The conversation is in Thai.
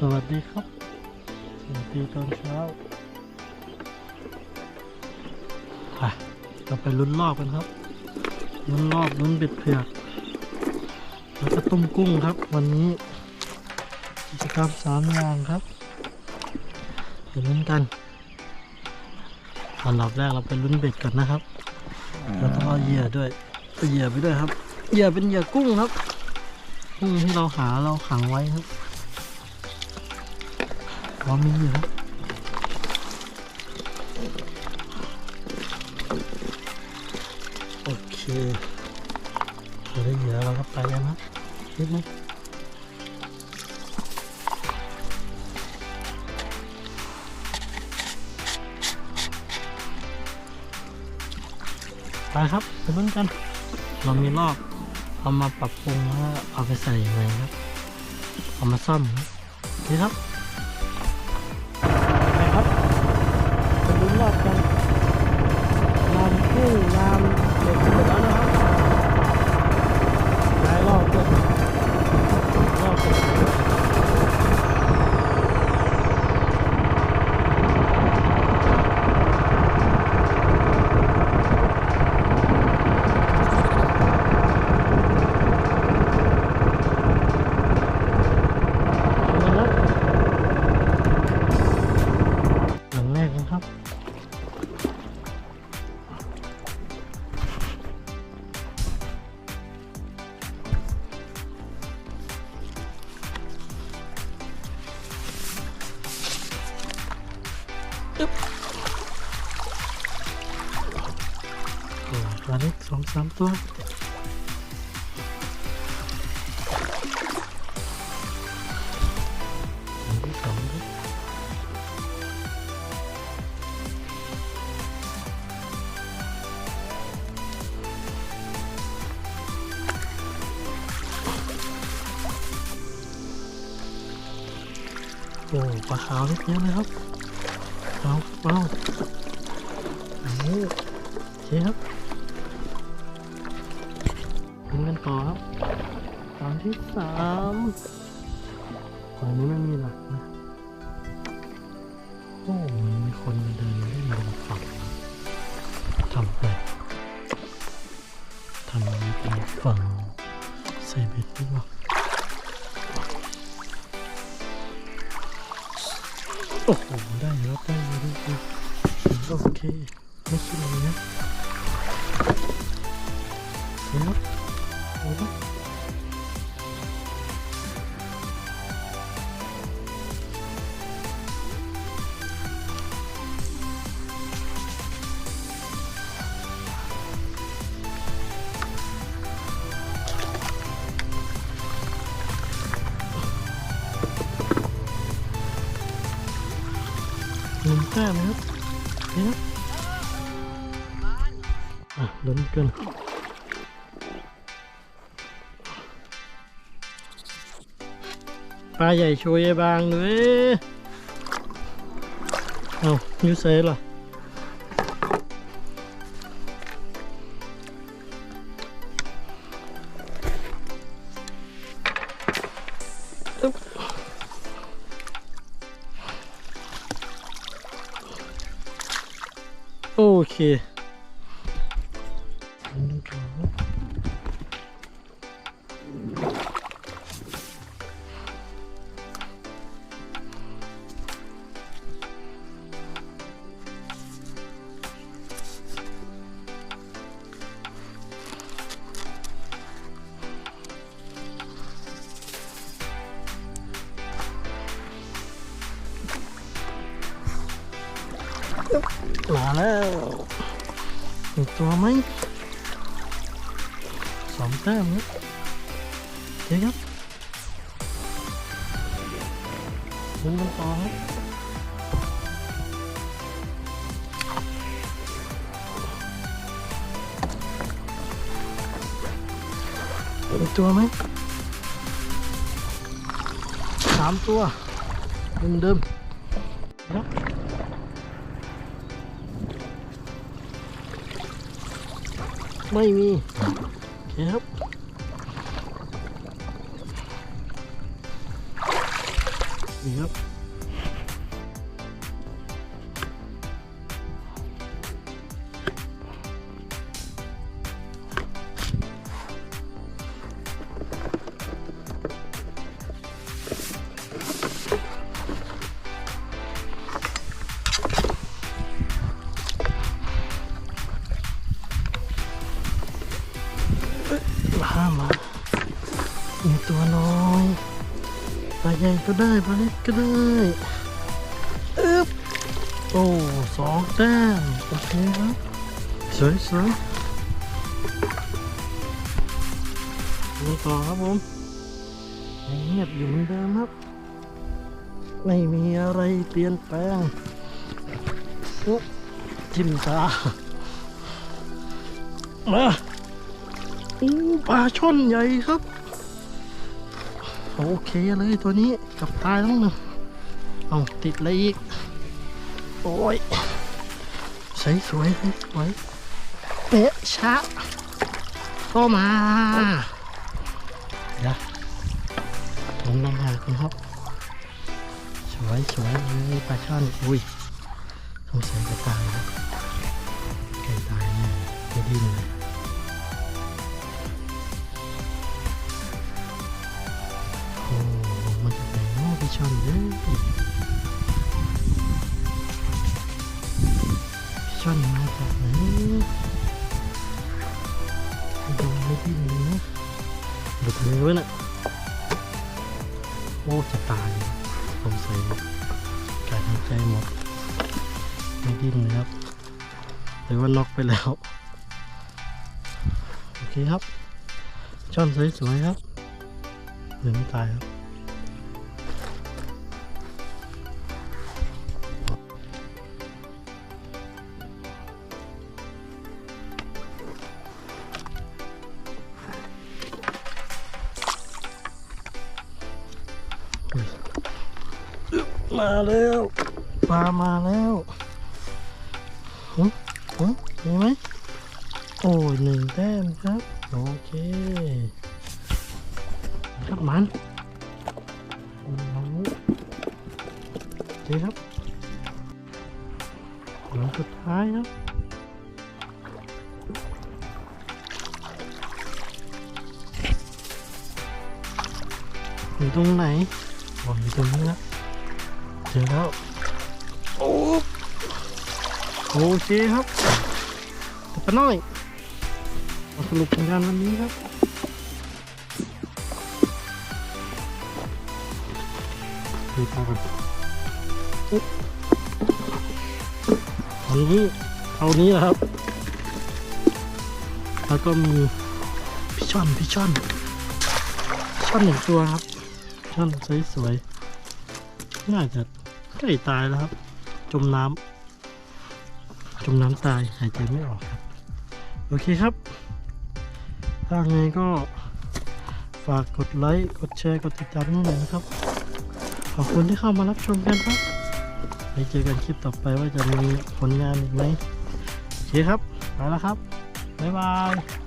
สวัสดีครับ สวัสดีตอนเช้าไปเราไปลุ้นรอบกันครับลุ้นรอบลุ้นเบ็ดเผือกแล้วก็ต้มกุ้งครับ วันนี้กิจกรรมสามอย่างครับเดี๋ยวลุ้นกันอันดับแรกเราไปลุ้นเบ็ดกันนะครับเราต้องเอาเหยื่อด้วยเอาเหยื่อไปด้วยครับเหยื่อเป็นเหยื่อกุ้งครับกุ้งที่เราหาเราขังไว้ครับ พร้อมีอยู่ครับโอเคเราได้เหยื่อเราก็ไปแล้วนะนิดนึงไปครับไปลุ้นกัน เรามีรอบเอามาปรับปรุงแล้วเอาไปใส่ยังไงครับ เอามาซ่อมนี่ครับ โอ้ปลาเล็กสองสามตัวอันที่สองครับโอ้ปลาขาวเล็กเยอะเลยครับ เอาเอาเอาเคครับลุ้นกันต่อครับตอนที่สามตอนนี้ไม่มีหลักนะ โอ้มีคนมาเดินเล่นบนฝั่งทำอะไรทำอะไรบนฝั่งใส่เบ็ดหรือเปล่า โอ้โหได้เยอะได้เยอะได้เยอะโอเคไม่คิดอะไรนะเดี๋ยวโอ้โห หนึ่งแต้มนะครับนี่ยอะลุ้นกันปลาใหญ่โชยบางเลยเอายูเซ่ล่ะ โอ มาแล้วอีกตัวไหมสองแต้มนะโอเคครับลุ้นกันต่อครับอีกตัวไหมสามตัวเหมือนเดิมครั ไม่มีโอเคครับนี่ครับ ลาใหญ่ก็ได้ปลาเล็กก็ได้อึ๊บโอ้สองแต้มโอเคครับสวยสวยดูต่อครับผมยังเงียบอยู่เหมือนเดิมครับ ไม่มีอะไรเปลี่ยนแปลงอุ๊บจิ้มตามาอู้ปลาช่อนใหญ่ครับ โอเคเลยตัวนี้กับตายแล้วหนึ่งเอาติดอะไรอีก โอ้ยใสสวยใสสวยเป๊ะชะก็มาเดี๋ยวลงน้ำหากนะครับ สวยสวยเลยปลาช่อนอุ้ยสงสัยจะตายแล้วไก่ตายแน่ไม่ดิ้นเลย ชอนมาจากไหนดูไม่ดิ้นเลยนะหลุดมือไว้น่ะโอ้จะตายสงสัยการหายใจหมด ไม่ดิ้นเลยครับหรือว่าน็อกไปแล้ว โอเคครับ ช่อนสวยๆครับหรือไม่ตายครับ มาแล้วปลามาแล้วหึหึมีไหมโอ้ยหนึ่งแต้มครับ โอเค ครับมันมันโอเคครับหลังสุดท้ายครับอยู่ตรงไหนอ๋ออยู่ตรงนี้แล้ว เจอแล้ว โอ้โอเคครับปะน้อยมาสรุปผลงานวันนี้ครับดูตากันอุ๊บอันนี้เอานี้นะครับ แล้วก็มีพี่ช่อนพี่ช่อนช่อนหนึ่งตัวครับช่อนสวยๆ น่าจะใกล้ตายแล้วครับ จมน้ำจมน้ำตายหายใจไม่ออกครับ โอเคครับ ถ้าไงก็ฝากกดไลค์ กดแชร์ กดติดตามนี่หน่อยนะครับ ขอบคุณที่เข้ามารับชมกันครับไว้เจอกันคลิปต่อไปว่าจะมีผลงานอีกไหมโอเคครับ ไปแล้วครับ บ๊ายบาย